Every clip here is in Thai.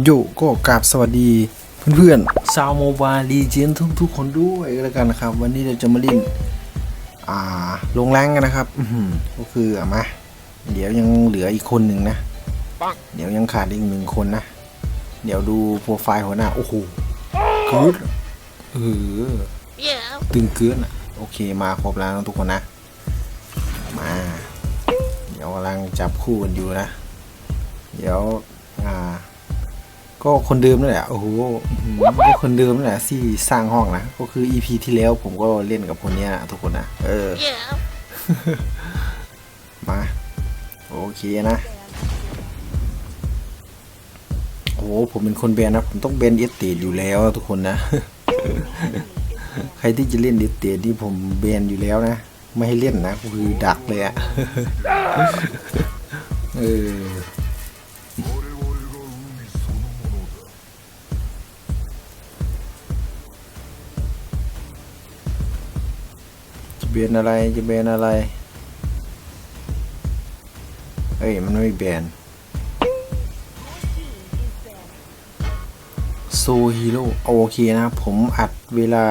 โยก็กราบสวัสดีเพื่อนๆชาวโมบายลีเจนทุกๆคนด้วยแล้วกันนะครับ วันนี้เราจะมาเล่นอ่าลงแรงกันนะครับก็คืออะมาเดี๋ยวยังเหลืออีกคนหนึ่งนะเดี๋ยวยังขาดอีกหนึ่งคนนะเดี๋ยวดูโปรไฟล์หัวหน้าโอ้โหกิดเออตึงเกินอะโอเคมาครบแล้วทุกคนนะ มาเดี๋ยวกำลังจับคู่กันอยู่นะ เดี๋ยวอ่า ก็คนเดิมนั่นแหละโอ้โหอื้อหือก็คนเดิมนั่นแหละที่สร้างห้องนะก็คือ EP ที่แล้วผมก็เล่นกับคนเนี้ยนะทุกคนนะเออ Yeah. มาโอเคนะโอ้โหผมเป็นคนแบนนะผมต้องแบนเอสเตดอยู่แล้วทุกคนนะ ใครที่จะเล่นเอสเตดนี่ผมแบนอยู่แล้วนะไม่ให้เล่นนะก็คือดักเลยอะเออ เบนอะไรจะเบนอะไร เอ้ย มันไม่แบนโซฮีโร่โอเคนะผมอัดเวลา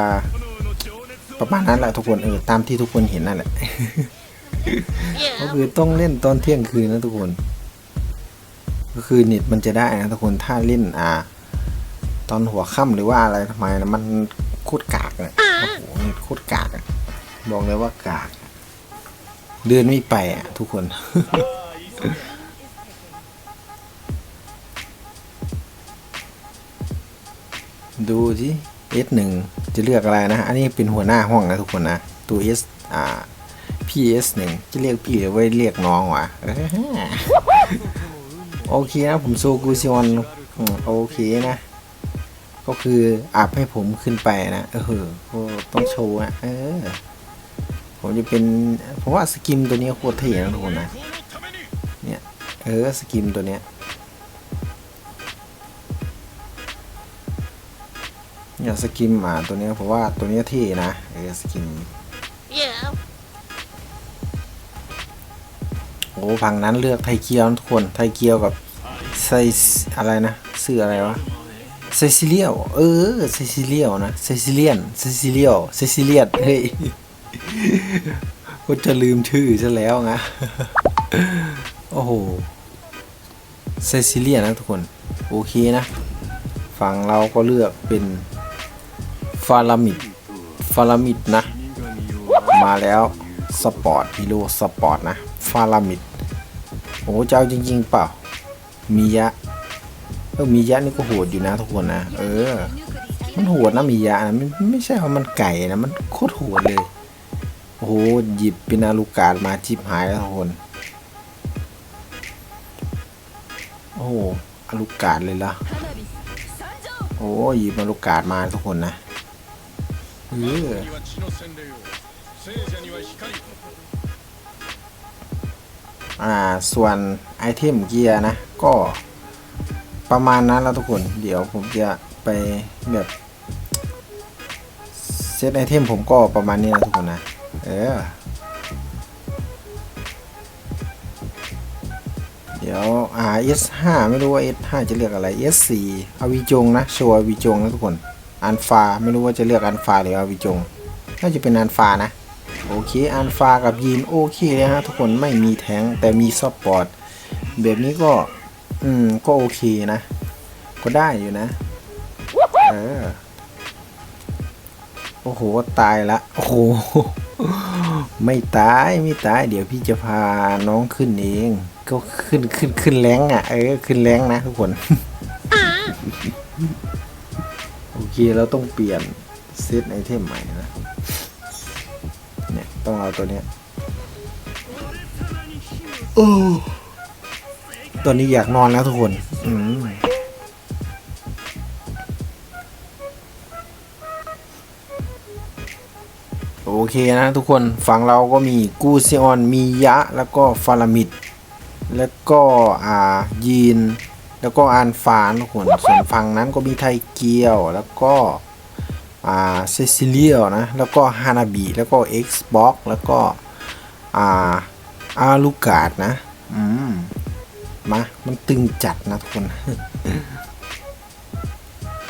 ประมาณนั้นแหละทุกคนเออตามที่ทุกคนเห็นนั่นแหละก็คือต้องเล่นตอนเที่ยงคืนนะทุกคน ก็คือเน็ตมันจะได้นะทุกคนถ้าเล่นอ่า ตอนหัวค่ำหรือว่าอะไรทำไมนะมันโคตรกากเลยโอ้โหเน็ตโคตรกากอะ บอกเลยว่ากาก เดินไม่ไปอะ ทุกคน ดูที่ S1 จะเลือกอะไรนะ อันนี้เป็นหัวหน้าห้องนะทุกคนนะ ตัว S อ่าพี่ S1 จะเรียกพี่หรือว่าเรียกน้องวะโอเคนะ ผมโซกูซิออนโอเคนะ ก็คืออัพให้ผมขึ้นไปนะ เออ ต้องโชว์อะ เออ ผมจะเป็นผมว่าสกิมตัวนี้โคตรเท่นะทุกคนนะเนี่ยเออสกิมตัวเนี้ยเนี่ยสกิมอ่าตัวเนี้ยผมว่าตัวเนี้ยเท่นะเออสกิม Yeah. โอ้ฝั่งนั้นเลือกไทยเกียวนะทุกคนไทยเกียวกับไซอะไรนะชื่ออะไรวะไซซิเลียลเออไซซิเลียลนะไซซิเลียนไซซิเลียลไซซิเลียนเฮ้ย ก็จะลืมชื่อซะแล้วนะโอ้โหไซซิเลียนนะทุกคน โอเคนะ ฝั่งเราก็เลือกเป็นฟารามิดฟารามิดนะ มาแล้วสปอร์ตฮีโร่สปอร์ตนะ ฟารามิดโอ้เจ้าจริง ๆ เปล่า มียะเออมียะนี่ก็โหดอยู่นะทุกคนนะ เออ มันโหดนะมียะนะไม่ไม่ใช่ว่ามันไก่นะ มันโคตรโหดเลย โอ้โหหยิบเป็นอาลูกาดมาชิบหายแล้วทุกคน โอ้โหอลูกาดเลยละโอ้หยิบอาลูกาดมาทุกคนนะเอออ่าส่วนไอเทมเกียร์นะ ก็ประมาณนั้นแล้วทุกคน เดี๋ยวผมจะไปแบบเซตไอเทมผมก็ประมาณนี้แล้วทุกคนนะ เออ เดี๋ยวอ่า S5 ไม่รู้ว่า S5 จะเลือกอะไร S4 อาวิจงนะโชว์อาวิจงนะทุกคน อันฟาไม่รู้ว่าจะเลือกอันฟาหรืออาวิจง น่าจะเป็นอันฟานะ โอเค อันฟากับยีนโอเคเลยฮะทุกคนไม่มีแทงค์แต่มีซัพพอร์ตแบบนี้ก็ อืม ก็โอเคนะ ก็ได้อยู่นะ เออ โอ้โห ตายละ โอ้โห ไม่ตายไม่ตาย เดี๋ยวพี่จะพาน้องขึ้นเอง ก็ขึ้นขึ้นขึ้นแรงอะ เออขึ้นแรงนะทุกคน โอเคเราต้องเปลี่ยนเซตไอเทมใหม่นะ เนี่ยต้องเอาตัวเนี้ยโอ้ตัวนี้อยากนอนแล้วทุกคน อืม เคนะทุกคนฝั่งเราก็มีกูซิออน มียะ แล้วก็ฟารามิด แล้วก็อ่ายีน แล้วก็อานฟานทุกคนส่วนฝั่งนั้นก็มีไทเกียว แล้วก็อ่าเซซิเลียนะ แล้วก็ฮานาบิ แล้วก็ Xbox แล้วก็อ่าอาลูกาดนะ อืม มา มันตึงจัดนะทุกคน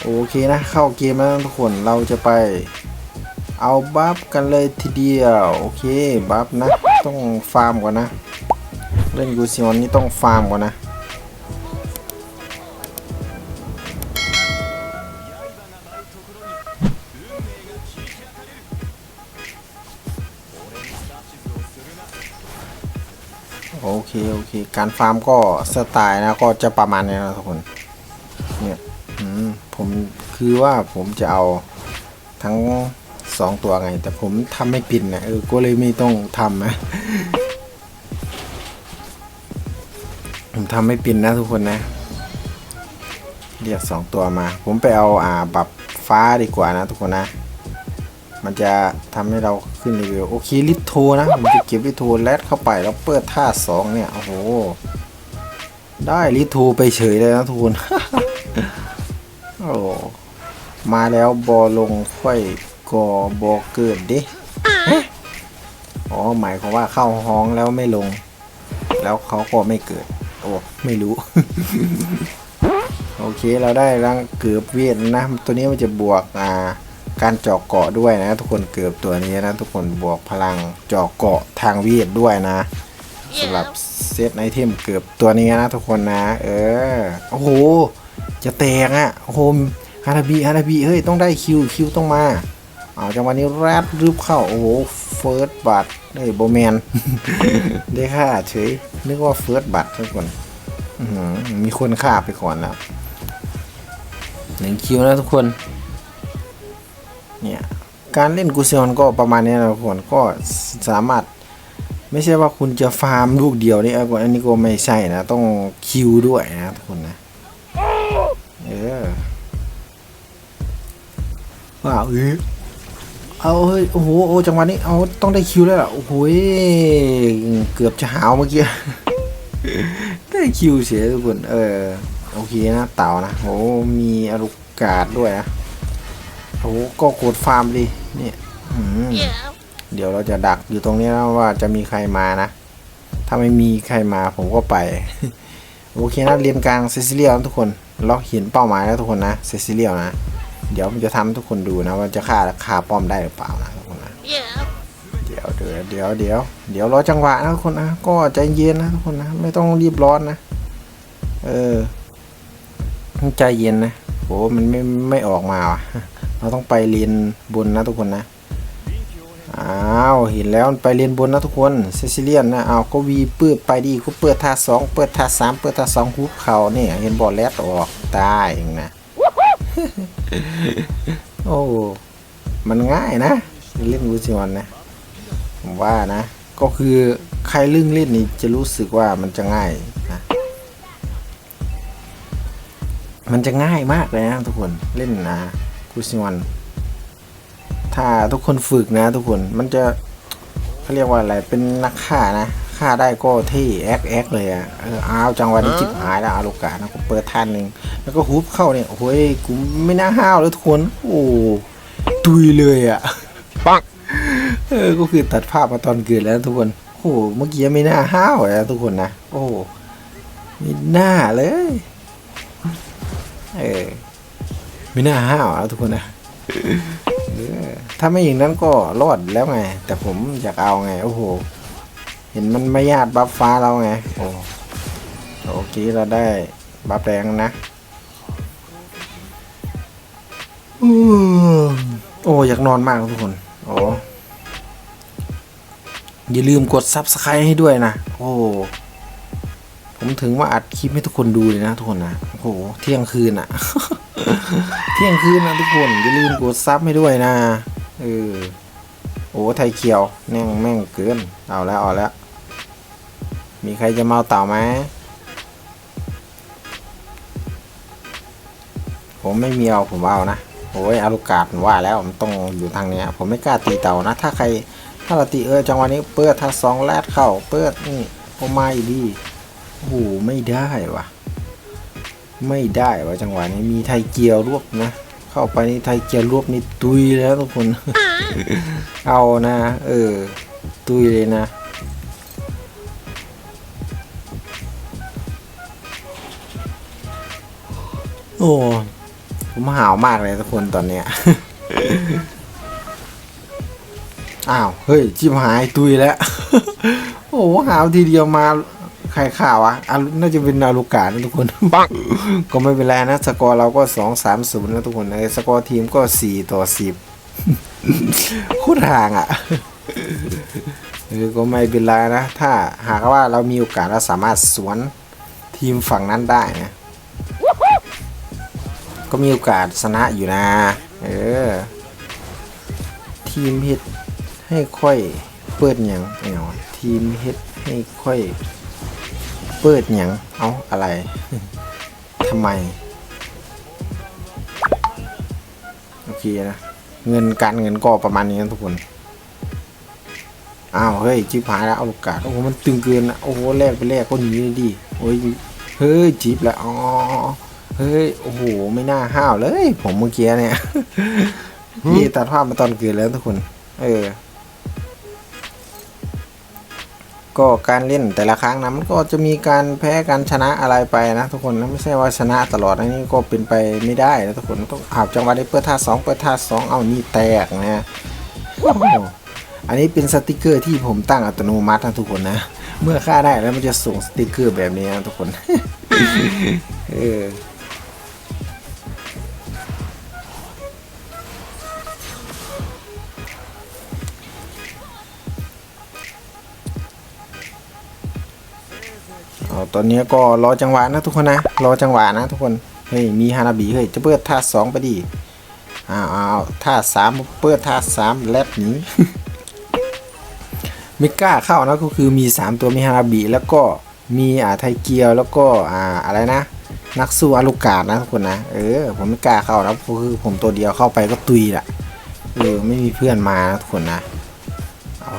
โอเคนะ เข้าเกมแล้วทุกคน เราจะไป เอาบัฟกันเลยทีเดียว โอเคบัฟนะ ต้องฟาร์มก่อนนะ เล่นกูซิออนนี่ต้องฟาร์มก่อนนะ โอเคโอเค การฟาร์มก็สไตล์นะ ก็จะประมาณนี้นะทุกคน เนี่ยผมคือว่าผมจะเอาทั้ง สองตัวไง แต่ผมทำไม่ปินนะเออก็เลยไม่ต้องทำนะผมทำไม่ปินนะทุกคนนะ เรียกสองตัวมา ผมไปเอาอ่าบับฟ้าดีกว่านะทุกคนนะ มันจะทำให้เราขึ้นรีวิวโอเคลิทโทนะ ผมจะเก็บลิทโทแลดเข้าไปแล้วเปิดท่าสองเนี่ย โอ้โห ได้ลิทโทไปเฉยเลยนะทุกคนโอ้มาแล้วบอลงค่อย กอบอเกิดดิเอ๊ะอ๋อหมายความว่าเข้าห้องแล้วไม่ลง แล้วเขาก็ไม่เกิด โอ้ไม่รู้ โอเคเราได้รังเกือบเวียดนะ ตัวนี้มันจะบวกอ่าการเจาะเกาะด้วยนะ ทุกคนเกือบตัวนี้นะ ทุกคนบวกพลังเจาะเกาะทางเวียดด้วยนะสำหรับเซตไอเทมเกือบตัวนี้นะทุกคนนะ เออโอ้โหจะแตกอะโอ้โหฮาราบีฮาราบีเฮ้ยต้องได้คิวคิวต้องมา เอาจังหวะนี้แรดรึบเข้า โอ้โห เฟิร์สบัตเฮ้ยโบแมนได้ค่าเฉย นึกว่าเฟิร์สบัตทุกคนอื้อหือมีคนฆ่าไปก่อนแล้วหนึ่งคิวนะทุกคน เนี่ย การเล่นกูเซียนก็ประมาณนี้นะทุกคนก็สามารถ ไม่ใช่ว่าคุณจะฟาร์มลูกเดียวนี่เอออันนี้ก็ไม่ใช่นะ ต้องคิวด้วยนะทุกคนนะ เออว้าวเออ เอาเฮ้ยโอ้โหโอ้จังหวะนี้เอาต้องได้คิวแล้วล่ะโอ้โหเกือบจะหาวเมื่อกี้ได้คิวเสียทุกคนเออโอเคนะเต่านะโหมีอลูกาดด้วยนะโหก็กดฟาร์มดิเนี่ยเดี๋ยวเราจะดักอยู่ตรงนี้นะว่าจะมีใครมานะ ถ้าไม่มีใครมาผมก็ไป โอเคนะเรียนกลางเซซิเลียนทุกคนล็อกเห็นเป้าหมายแล้วทุกคนนะเซซิเลียนะ เดี๋ยวมันจะทำให้ทุกคนดูนะว่าจะฆ่าคาป้อมได้หรือเปล่านะทุกคนนะเดี๋ยวเดี๋ยวเดี๋ยวเดี๋ยวเดี๋ยวรอจังหวะนะทุกคนนะก็ใจเย็นนะทุกคนนะไม่ต้องรีบร้อนนะ เออต้องใจเย็นนะโหมันไม่ไม่ออกมาว่ะ เราต้องไปเรียนบนนะทุกคนนะอ้าวเห็นแล้วมันไปเรียนบนนะทุกคนเซซิเลียนนะอ้าวก็วีเปิดไปดีก็เปิดท่าสองเปิดท่าสามเปิดท่าสองฮุบเขาเนี่ยเห็นบอลแลดออกตายเองนะ โอ้ มันง่ายนะ เล่นวูซิออนนะ ผมว่านะ ก็คือใครลื่นเล่นนี่จะรู้สึกว่ามันจะง่ายนะ มันจะง่ายมากเลยนะทุกคน เล่นนะกูซิวันถ้าทุกคนฝึกนะ ทุกคน มันจะเขาเรียกว่าอะไร เป็นนักฆ่านะ ฆ่าได้ก็เท่แอคแอคเลยอะเอออ้าวจังหวะนี้จิบหายแล้วอาลูกานะก็เปิดท่านหนึ่งแล้วก็ฮุบเข้าเนี่ยโอ้ยกูไม่น่าห้าวเลยทุกคนโอ้ตุยเลยอะเออก็คือตัดภาพมาตอนเกิดแล้วทุกคนโอ้โหเมื่อกี้ไม่น่าห้าวเลยนะทุกคนนะโอ้โหไม่น่าเลยเออไม่น่าห้าวแล้วทุกคนนะเออถ้าไม่อย่างนั้นก็รอดแล้วไง แต่ผมอยากเอาไง โอ้โห เห็นมันไม่ญาติบัฟฟ้าเราไง โอ้โอเคเราได้บัฟแดงนะอืมโอ้อยากนอนมากทุกคน โอ้อย่าลืมกด subscribe ให้ด้วยนะ โอ้ ผมถึงว่าอัดคลิปให้ทุกคนดูเลยนะทุกคนนะโอ้โหเที่ยงคืนอะเที่ยงคืนนะทุกคนอย่าลืมกดซับให้ด้วยนะ เออ โอ้ไทยเขียวแม่งแม่งเกิน เอาแล้วเอาแล้ว มีใครจะมาเอาเต่าไหมผมไม่มีเอาผมเอานะโอ้ยอารุกาดว่าแล้วมันต้องอยู่ทางเนี้ย ผมไม่กล้าตีเต่านะ ถ้าใครถ้าเราตีเออจังหวะนี้เปิดถ้าสองแรดเข้าเปิดนี่โอมาอีดีโอ้โหไม่ได้วะไม่ได้วะจังหวะนี้มีไทยเกียวรวบนะ เข้าไปนี่ไทยเกียวรวบนี่ตุยแล้วทุกคน เอานะ เออ ตุยเลยนะโอ้ผมหาวมากเลยทุกคนตอนเนี้ย อ้าว เฮ้ยจิบหายตุยแล้ว โอ้หาวทีเดียวมาใครข่าวอะอารุน่าจะเป็นนาลูกานะทุกคน ก็ไม่เป็นไรนะ สกอร์เราก็สองสามศูนย์นะทุกคนไอ้สกอร์ทีมก็สี่ต่อสิบ โคตรห่างอะเออก็ไม่เป็นไรนะ ถ้าหากว่าเรามีโอกาสเราสามารถสวนทีมฝั่งนั้นได้นะก็มีโอกาสชนะอยู่นะ เออ ทีมเฮ็ดให้ค่อยเปิดหยังไอ้หนอทีมเฮ็ดให้ค่อย เปิดหยังเอาอะไรทำไม โอเคนะ เงินการเงินก็ประมาณนี้นะทุกคน อ้าวเฮ้ยจิบหายแล้วเอาลูกกาดโอ้โหมันตึงเกินนะโอ้โหแลกไปแลกก็หนีดีโอ้ยเฮ้ยจิบแล้วอ๋อเฮ้ยโอ้โหไม่น่าห้าวเลย ผมเมื่อกี้เนี่ยนี่ตัดภาพมาตอนเกินแล้วทุกคน เออ ก็การเล่นแต่ละครั้งนะมันก็จะมีการแพ้การชนะอะไรไปนะทุกคนนะไม่ใช่ว่าชนะตลอดอันนี้ก็เป็นไปไม่ได้นะทุกคนต้องอาบจังหวะได้เปิดท่าสองเปิดท่าสองเอานี่แตกนะอันนี้เป็นสติกเกอร์ที่ผมตั้งอัตโนมัตินะทุกคนนะ เมื่อค่าได้แล้วมันจะส่งสติกเกอร์แบบนี้นะทุกคนเออ เอตอนนี้ก็รอจังหวะนะทุกคนนะ รอจังหวะนะทุกคน เฮ้ย มีฮานาบิเฮ้ย จะเปิดท่าสองไปดิอ้าวอ้าวท่าสามเปิดท่าสามแลบหนีไม่กล้าเข้านะก็คือมี 3 ตัวมีฮานาบิแล้วก็มีอ่าไทเกียวแล้วก็อ่าอะไรนะ นักสู้อาลูกาดนะทุกคนนะเออผมไม่กล้าเข้านะก็คือผมตัวเดียวเข้าไปก็ตุยละเออไม่มีเพื่อนมานะทุกคนนะ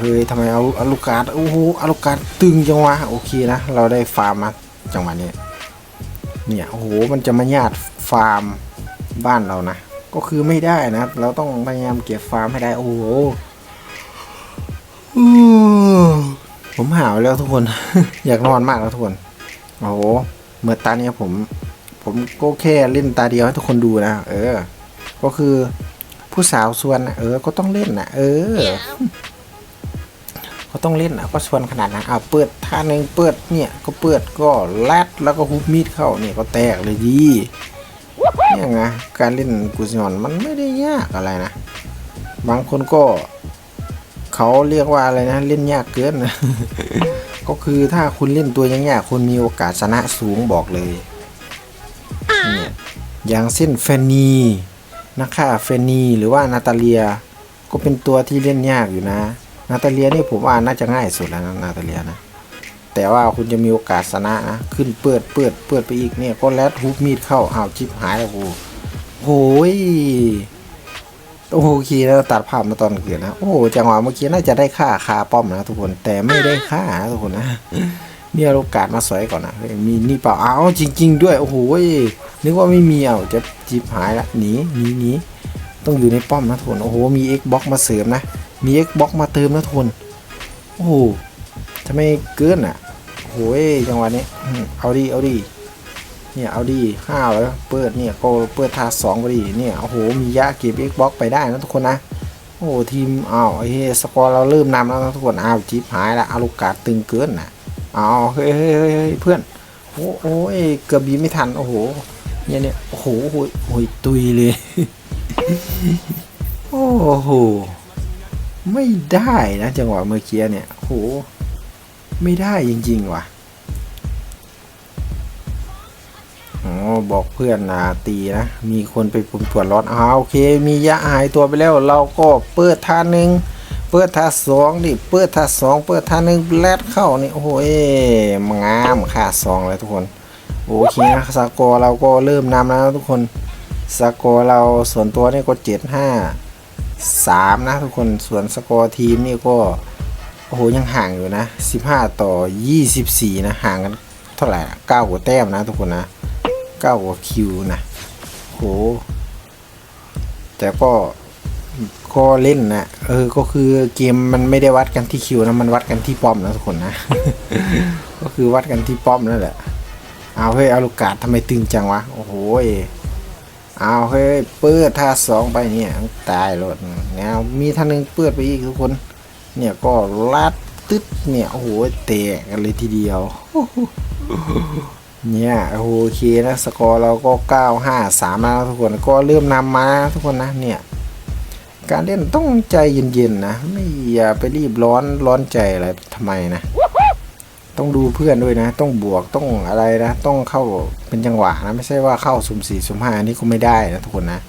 เฮ้ยทำไมเอาอาลูกาดโอ้โหอาลูกาดตึงจังวะโอเคนะ เราได้ฟาร์มมาจังหวะนี้เนี่ยโอ้โหมันจะมาญาติฟาร์มบ้านเรานะ ก็คือไม่ได้นะ เราต้องพยายามเก็บฟาร์มให้ได้ โอ้โหผมหาวแล้วทุกคน อยากนอนมากแล้วทุกคน โอ้โหเมื่อตาเนี้ยผม ผมก็แค่เล่นตาเดียวให้ทุกคนดูนะ เออ ก็คือผู้สาวส่วนนะเออ ก็ต้องเล่นนะเออ เขาต้องเล่นอะก็ชวนขนาดนั้นอะเปิดท่าหนึ่งเปิดเนี่ยก็เปิดก็แลดแล้วก็ฮุบมีดเข้าเนี่ยก็แตกเลยดีเนี่ยไงการเล่นกุซยอนมันไม่ได้ยากอะไรนะ บางคนก็เขาเรียกว่าอะไรนะ เล่นยากเกินนะก็คือถ้าคุณเล่นตัวยากๆคุณมีโอกาสชนะสูงบอกเลยเนี่ยอย่างเส้นเฟนีนักฆ่าเฟนีหรือว่านาตาเลีย ก็เป็นตัวที่เล่นยากอยู่นะ นาตาเลียนี่ผมว่าน่าจะง่ายสุดแล้วนะนาตาเลียนะ แต่ว่าคุณจะมีโอกาสชนะนะ ขึ้นเปิดเปิดเปิดไปอีกเนี่ยก็แลดฮุบมีดเข้าอ้าวจิบหายแล้วโอ้โหโอ้ยโอ้โหคีแล้วตัดภาพมาตอนเกิดนะ โอ้โหจังหวะเมื่อกี้น่าจะได้ค่าคาป้อมนะทุกคนแต่ไม่ได้ค่านะทุกคนนะเนี่ยโอกาสมาสวยก่อนนะมีนี่เปล่าอ้าวจริง ๆ ด้วยโอ้โหนึกว่าไม่มีเอาจะจิบหายละหนีหนีหนีต้องอยู่ในป้อมนะทุกคนโอ้โหมี Xbox มาเสริมนะ มี Xbox มาเติมนะทุนโอ้โหทำไมเกินอะโอ้โหจังหวะนี้เอาดีเอาดีเนี่ยเอาดีห้าวแล้วเปิดเนี่ยก็เปิดทาสองพอดีเนี่ยโอ้โหมียะเก็บ Xbox ไปได้นะทุกคนนะโอ้ทีมอ้าวไอ้เฮ้สกอร์เราเริ่มนำแล้วทุกคนอ้าวจีบหายล้วอาลูกาดตึงเกินนะอ้าวเฮ้ยเฮ้ยเพื่อนโอ้โหเกือบบีไม่ทันโอ้โหเนี่ยเนี่ยโอ้โหโอ้ยตุยเลยโอ้โห ไม่ได้นะจังหวะเมื่อกี้เนี่ยโหไม่ได้จริงๆว่ะอ๋อบอกเพื่อนนะตีนะ มีคนไปปุ่มปวดร้อนอ้าโอเค มียะหายตัวไปแล้ว เราก็เปิดท่าหนึ่งเปิดท่าสองดิเปิดท่าสองเปิดท่าหนึ่งแลดเข้านี่โอ้โหเอ๊งามค่าสองเลยทุกคนโอเคนะสกอร์เราก็เริ่มนำแล้วทุกคนสกอร์เราส่วนตัวนี่ก็เจ็ดห้า สามนะทุกคนส่วนสกอร์ทีมนี่ก็ โอ้โห ยังห่างอยู่นะ 15 ต่อ 24 นะ ห่างกันเท่าไหร่อะ9กว่าแต้มนะทุกคนนะ 9กว่าคิวนะโหแต่ก็ก็เล่นนะเออก็คือเกมมันไม่ได้วัดกันที่คิวนะมันวัดกันที่ป้อมนะทุกคนนะ ก็คือวัดกันที่ป้อมนั่นแหละเอาเฮ้ยเอาลูกกาดทำไมตึงจังวะ โอ้โห เอาเฮ้ยเปิดท่าสองไปเนี่ยตายรถเงามีท่านึงเปิดไปอีกทุกคน เนี่ยก็ลัดตึ๊ดเนี่ยโอ้โหเตะกันเลยทีเดียว เนี่ยโอเคนะสกอร์เราก็ 9 5 3แล้วทุกคนก็เริ่มนำมาทุกคนนะเนี่ยการเล่นต้องใจเย็นๆนะไม่อย่าไปรีบร้อนร้อนใจอะไรทำไมนะ ต้องดูเพื่อนด้วยนะ ต้องบวกต้องอะไรนะ ต้องเข้าเป็นจังหวะนะ ไม่ใช่ว่าเข้าสุ่มสี่สุ่มห้านี่ก็ไม่ได้นะทุกคนนะ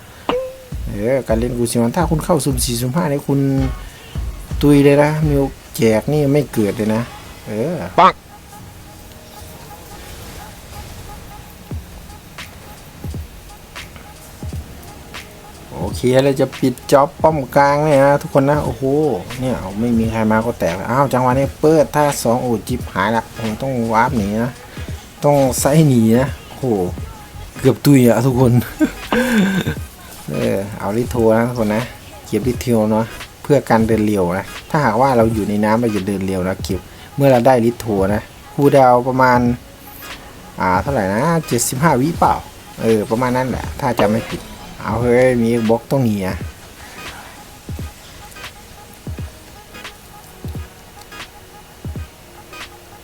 เออการเล่นกูซิมันถ้าคุณเข้าสุ่มสี่สุ่มห้านี่คุณตุยเลยนะมิวแจกนี่ไม่เกิดเลยนะ เออปัง โอเคเราจะปิดจ็อบป้อมกลางเนี่ยนะทุกคนนะโอ้โหเนี่ยไม่มีใครมาก็แตกแล้วอ้าวจังหวะนี้เปิดถ้าสองโอ้จิบหายละผมต้องวาร์ปหนีนะต้องไซหนีนะโอ้โหเกือบตุยอะทุกคนเออเอาลิโทนะทุกคนนะเก็บลิเทวเนาะเพื่อการเดินเร็วนะถ้าหากว่าเราอยู่ในน้ำเราจะเดินเร็วนะเก็บเมื่อเราได้ลิโทนะคูดาวประมาณอ่าเท่าไหร่นะ75วิเปล่าเออประมาณนั้นแหละถ้าจำไม่ผิด เอาเฮ้ย มีบล็อกต้องหนีอะ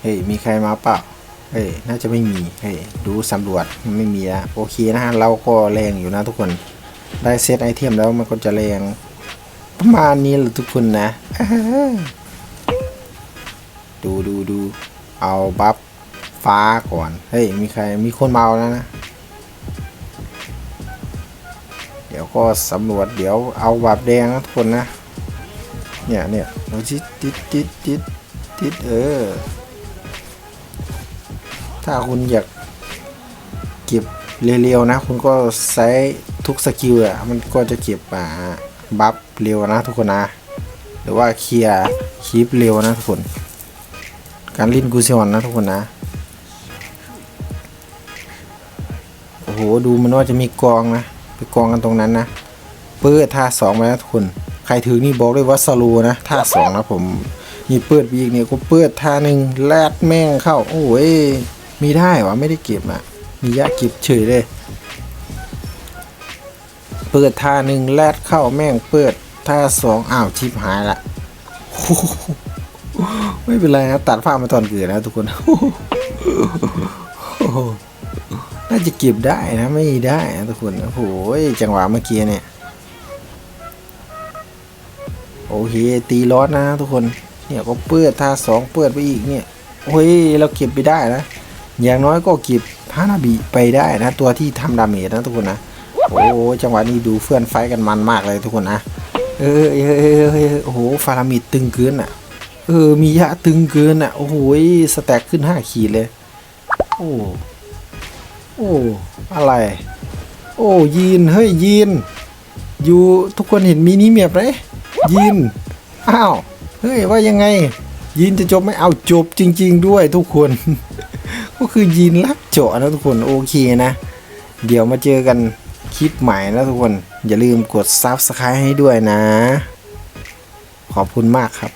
เฮ้ย มีใครมาเปล่า เฮ้ย น่าจะไม่มี เฮ้ย ดูสำรวจมันไม่มีอะโอเคนะฮะ เราก็แรงอยู่นะทุกคน ได้เซตไอเทมแล้วมันก็จะแรง ประมาณนี้แหละทุกคนนะ ดูดูดู เอาบัฟฟ้าก่อน เฮ้ย มีใคร มีคนเมาแล้วนะ ก็สำรวจเดี๋ยวเอาบาบแดงนะทุกคนนะ เนี่ยเนี่ยเราจิดติดติดติดติดเออ ถ้าคุณอยากเก็บเร็วๆนะ คุณก็ใช้ทุกสกิลอะมันก็จะเก็บอ่าบัฟเร็วนะทุกคนนะ หรือว่าเคลียร์คีปเร็วนะทุกคน การลิ้นกูซิออนนะทุกคนนะโอ้โห ดูมันว่าจะมีกองนะ ไปกองกันตรงนั้นนะเปิดท่าสองไปนะทุกคนใครถือนี่บอกเลยว่าสโลว์นะท่าสองนะผมนี่เปิดไปอีกเนี่ยก็เปิดท่าหนึ่งแลดแม่งเข้า โอ้ยมีได้วะไม่ได้เก็บอะ มียะเก็บเฉยเลยเปิดท่าหนึ่งแลดเข้าแม่งเปิดท่าสองอ้าวชิบหายละไม่เป็นไรนะตัดภาพมาตอนเกิดนะทุกคนโอ้ จะเก็บได้นะไม่ได้นะทุกคนโอ้โหจังหวะเมื่อกี้เนี่ยโอเคตีลอนะทุกคนเนี่ยก็เปิดท่าสองเปิดไปอีกเนี่ยโอ้ยเราเก็บไปได้นะอย่างน้อยก็เก็บฮานาบิไปได้นะ ตัวที่ทำดาเมจนะทุกคนนะโอ้จังหวะนี้ดูเฟื่อนไฟกันมันมากเลยทุกคนนะเออเออเออเออโอ้โหฟารามิดตึงเกินอะเออมียะตึงเกินอะโอ้โหสแต็กขึ้นห้าขีดเลยโอ้ โอ้อะไร โอ้ยีนเฮ้ยยีนอยู่ทุกคนเห็นมินิเมียบไหมยีนอ้าวเฮ้ยว่ายังไง ยีนจะจบไหมเอาจบจริง ๆ ด้วยทุกคน ก็คือยีนลักเจาะนะทุกคนโอเคนะ เดี๋ยวมาเจอกันคลิปใหม่นะทุกคน อย่าลืมกด Subscribe ให้ด้วยนะ ขอบคุณมากครับ